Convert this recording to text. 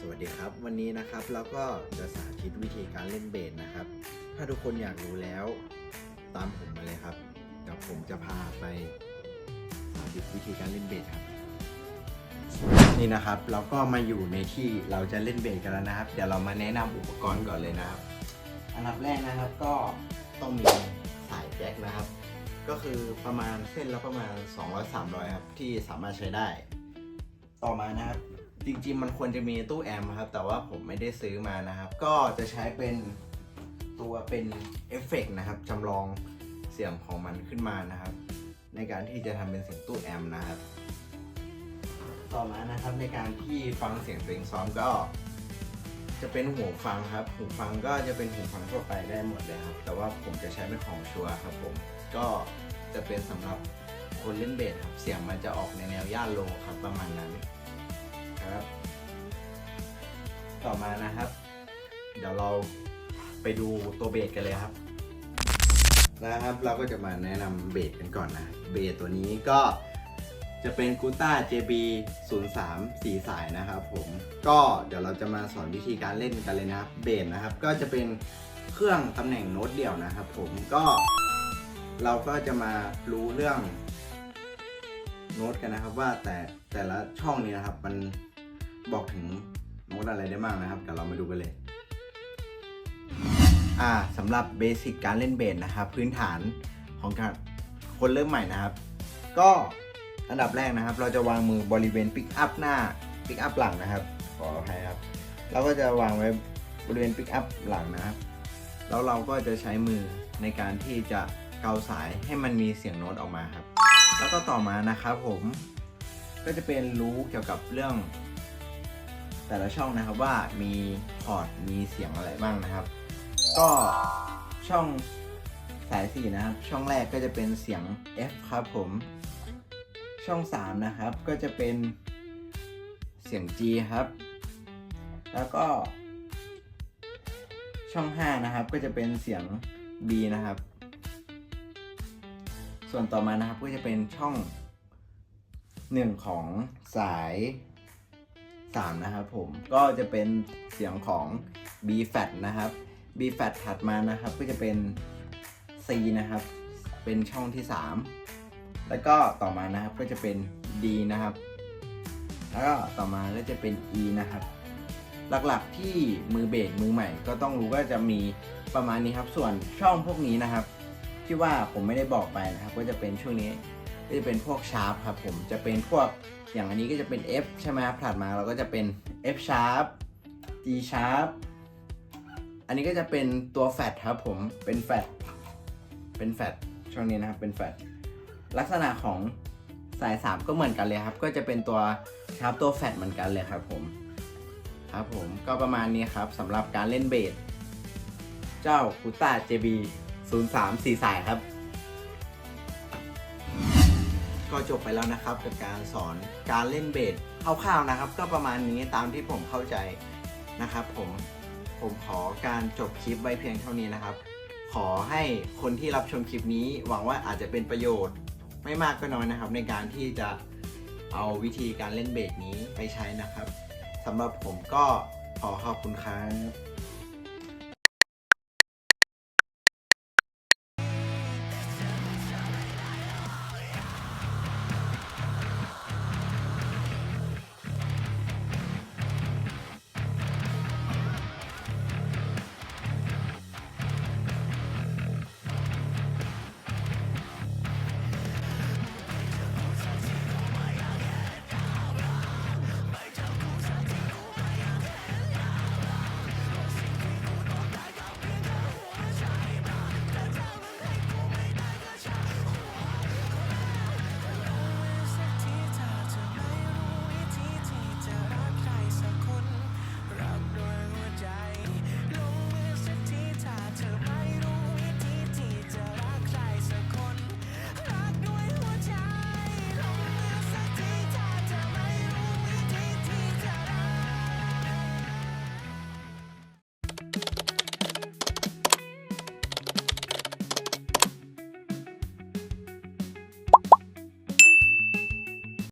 สวัสดีครับ วันนี้นะครับเราก็จะสาธิตวิธีการเล่นเบสนะครับ ถ้าทุกคนอยากรู้แล้ว ตามผมมาเลยครับเดี๋ยวผมจะพาไปสาธิตวิธีการเล่นเบสครับ นี่นะครับเราก็มาอยู่ในที่เราจะเล่นเบสกันแล้วนะครับ เดี๋ยวเรามาแนะนำอุปกรณ์ก่อนเลยนะครับ อันดับแรกนะครับก็ต้องมีสายแจ็คนะครับ ก็คือประมาณเส้นละประมาณ 200-300 ครับที่สามารถใช้ได้ ต่อมานะครับ จริงๆ มันควรจะมีตู้แอมครับ แต่ว่าผมไม่ได้ซื้อมานะครับ ก็จะใช้เป็นตัวเป็นเอฟเฟกต์นะครับจำลองเสียงของมันขึ้นมานะครับ ในการที่จะทำเป็นเสียงตู้แอมนะครับ ต่อมานะครับในการที่ฟังเสียงตัวเองซ้อมก็ จะเป็นหูฟังครับ หูฟังก็จะเป็นหูฟังทั่วไปได้หมดเลยครับ แต่ว่าผมจะใช้เป็นของชัวร์ครับผมก็จะเป็นสำหรับคนเล่นเบสครับ เสียงมันจะออกในแนวย่านโลครับประมาณนั้น ครับ ต่อมานะครับ เดี๋ยวเราไปดูตัวเบสกันเลยครับ นะครับเราก็จะมาแนะนำเบสกันก่อนนะ เบสตัวนี้ก็จะเป็น g u t a JB 0 3 4สายนะครับผมก็เดี๋ยวเราจะมาสอนวิธีการเล่นกันเลยนะครับเบสนะครับ ก็จะเป็นเครื่องตำแหน่งโน้ตเดี่ยวนะครับผมก็เราก็จะมารู้เรื่องโน้ตกันนะครับว่าแต่แต่ละช่องนี้นะครับมัน บอกถึงโน้ตอะไรได้บ้างนะครับเดี๋ยวเรามาดูกันเลย อ่าสำหรับเบสิกการเล่นเบสนะครับ พื้นฐานของการคนเริ่มใหม่นะครับ ก็อันดับแรกนะครับ เราจะวางมือบริเวณปิกอัพหน้าปิกอัพหลังนะครับ ขออภัยครับ เราก็จะวางไว้บริเวณปิกอัพหลังนะครับ แล้วเราก็จะใช้มือในการที่จะเกาสายให้มันมีเสียงโน้ตออกมาครับ แล้วก็ต่อมานะครับผม ก็จะเป็นรู้เกี่ยวกับเรื่อง แต่ละช่องนะครับว่ามีคอร์ดมีเสียงอะไรบ้างนะครับ ก็ช่องสาย4นะครับ ช่องแรกก็จะเป็นเสียง F ครับผม ช่อง 3 นะครับ ก็จะเป็นเสียง G ครับ แล้วก็ ช่อง 5 นะครับ ก็จะเป็นเสียง B นะครับ ส่วนต่อมานะครับก็จะเป็นช่อง 1 ของสาย 3 นะครับผมก็จะเป็นเสียงของ B flat นะครับ B flat ถัดมานะครับก็จะเป็น C นะครับ เป็นช่องที่ 3 แล้วก็ต่อมานะครับก็จะเป็น D นะครับ แล้วก็ต่อมาก็จะเป็น E นะครับ หลักๆที่มือเบสมือใหม่ ก็ต้องรู้ก็จะมีประมาณนี้ครับส่วนช่องพวกนี้นะครับ ที่ว่าผมไม่ได้บอกไปนะครับ ก็จะเป็นช่วงนี้ก็จะเป็นพวกชาร์ปครับผมจะเป็นพวก อย่างอันนี้ก็จะเป็น F ใช่ไหมครับถัดมาเราก็จะเป็น F sharp G sharp อันนี้ก็จะเป็นตัวแฟตครับผม เป็นแฟต เป็นแฟต ช่วงนี้นะครับ เป็นแฟต ลักษณะของสาย 3 ก็เหมือนกันเลยครับ ก็จะเป็นตัวชาร์ปตัวแฟตเหมือนกันเลยครับผม ครับผม ก็ประมาณนี้ครับสำหรับการเล่นเบส เจ้าคูต้า JB 0 3 4 สายครับ ก็จบไปแล้วนะครับกับการสอนการเล่นเบสคร่าวๆนะครับ ก็ประมาณนี้ตามที่ผมเข้าใจนะครับ ผมผมขอการจบคลิปไว้เพียงเท่านี้นะครับ ขอให้คนที่รับชมคลิปนี้ หวังว่าอาจจะเป็นประโยชน์ ไม่มากก็น้อยนะครับ ในการที่จะเอาวิธีการเล่นเบสนี้ไปใช้นะครับสำหรับผมก็ขอขอบคุณครับ